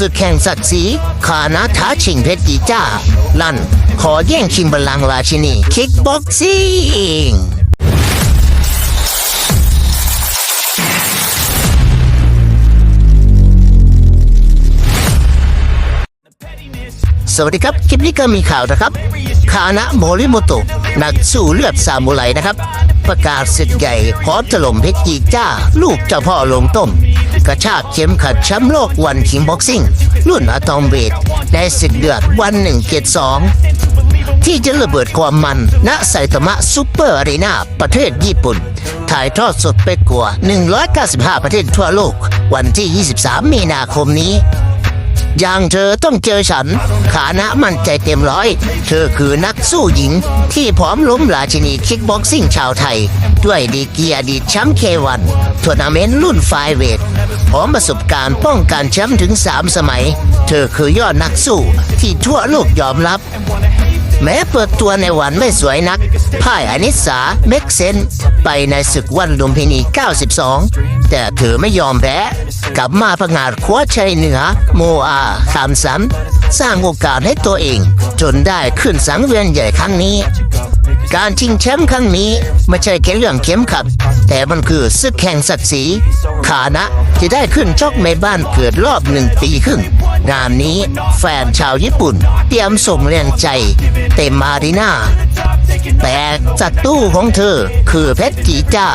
ศึกแข่งศักดิ์ศรีขานาท้าชิงเพชรจีจ้า ลั่น ขอแย่งชิงบัลลังก์ราชินีคิกบ็อกซิ่งสวัสดีครับ คลิปนี้ก็มีข่าวนะครับ คานะโมริโมโตะนักสู้เลือดซามูไรนะครับ ประกาศศึกใหญ่พร้อมถล่มเพชรจีจ้า ลูกเจ้าพ่อลงต้ม กระชากเข็มขัดแชมป์โลกวันคิงบ็อกซิ่ง รุ่นอะตอมเวทในศึกเดือดวันหนึ่งเกตสองที่จะระเบิดความมันณไซตามะซูเปอร์อารีนาประเทศญี่ปุ่น ถ่ายทอดสดไปกว่า 195 ประเทศทั่วโลก วันที่ 23 มีนาคมนี้ อย่างเธอต้องเจอฉัน ขานะมั่นใจเต็มร้อย เธอคือนักสู้หญิง ที่พร้อมล้มราชินีคิกบ็อกซิ่งชาวไทย ด้วยดีกรีอดีแชมป์เควันทัวร์นาเมนต์รุ่นไฟเวท พร้อมประสบการณ์ป้องกันแชมป์ถึง 3 สมัย เธอคือยอดนักสู้ที่ทั่วโลกยอมรับ แม้เปิดตัวในวันไม่สวยนัก พ่ายอนิสาเม็กเซน ไปในศึกวันลุมพินี 92 แต่เธอไม่ยอมแพ้กลับมาประงาดคว้าชัยเหนือ โมอาคามสันสร้างโอกาสให้ตัวเอง จนได้ขึ้นสังเวียนใหญ่ครั้งนี้ การชิงแชมป์ครั้งนี้ไม่ใช่แค่เรื่องเข็มขัด แต่มันคือศึกแข่งศักดิ์ศรีขานะที่ได้ขึ้นชกในบ้านเกิดรอบหนึ่งปีครึ่งงานนี้แฟนชาวญี่ปุ่น เตรียมส่งแรงใจ เต็มอารีนาแต่ศัตรูของเธอคือเพชรจีจ้า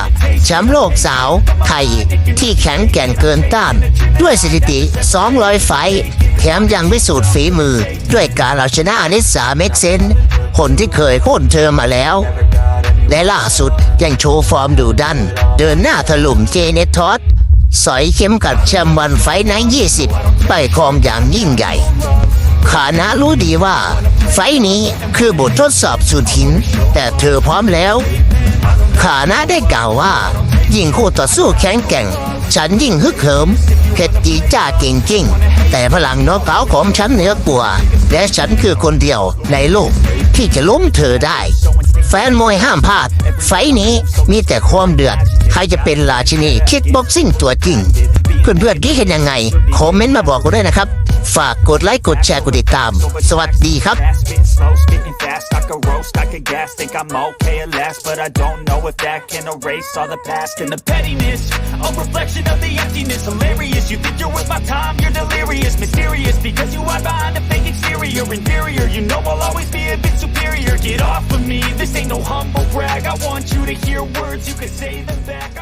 แชมป์โลกสาวไทย ที่แข็งแกร่งเกินต้าน ด้วยสถิติ 200 ไฟ แถมยังพิสูจน์ฝีมือ ด้วยการเอาชนะอนิสสาเม็กเซน คนที่เคยโค่นเธอมาแล้ว และล่าสุดยังโชว์ฟอร์มดุดัน เดินหน้าถล่มเจเนทอสสอยเข็มกัดแชมป์วันไฟท์ไน20 ไปครองอย่างยิ่งใหญ่ ขานะรู้ดีว่า ไฟท์นี้คือบททดสอบสุดหิน แต่เธอพร้อมแล้ว ขานะได้กล่าวว่า ยิ่งคู่ต่อสู้แข็งแกร่ง ฉันยิ่งฮึกเหิมเพชรจีจ้าเก่งจริงแต่พลังนกเขาของฉันเหนือกว่าและฉันคือคนเดียวในโลก ที่จะล้มเธอได้ แฟนมวยห้ามพลาด ไฟท์นี้มีแต่ความเดือด ใครจะเป็นราชินีคิกบ็อกซิ่งตัวจริง เพื่อนๆคิดเห็นยังไง คอมเมนต์มาบอกกูด้วยนะครับ ฝากกดไลค์กดแชร์กดติดตาม สวัสดีครับ Spitting slow, spitting fast, I could roast, I could gas Think I'm okay at last, but I don't know if that can erase all the past And the pettiness, a reflection of the emptiness Hilarious, you think you're worth my time, you're delirious Mysterious, because you hide behind a fake exterior humble brag. I want you to hear words, you can say them back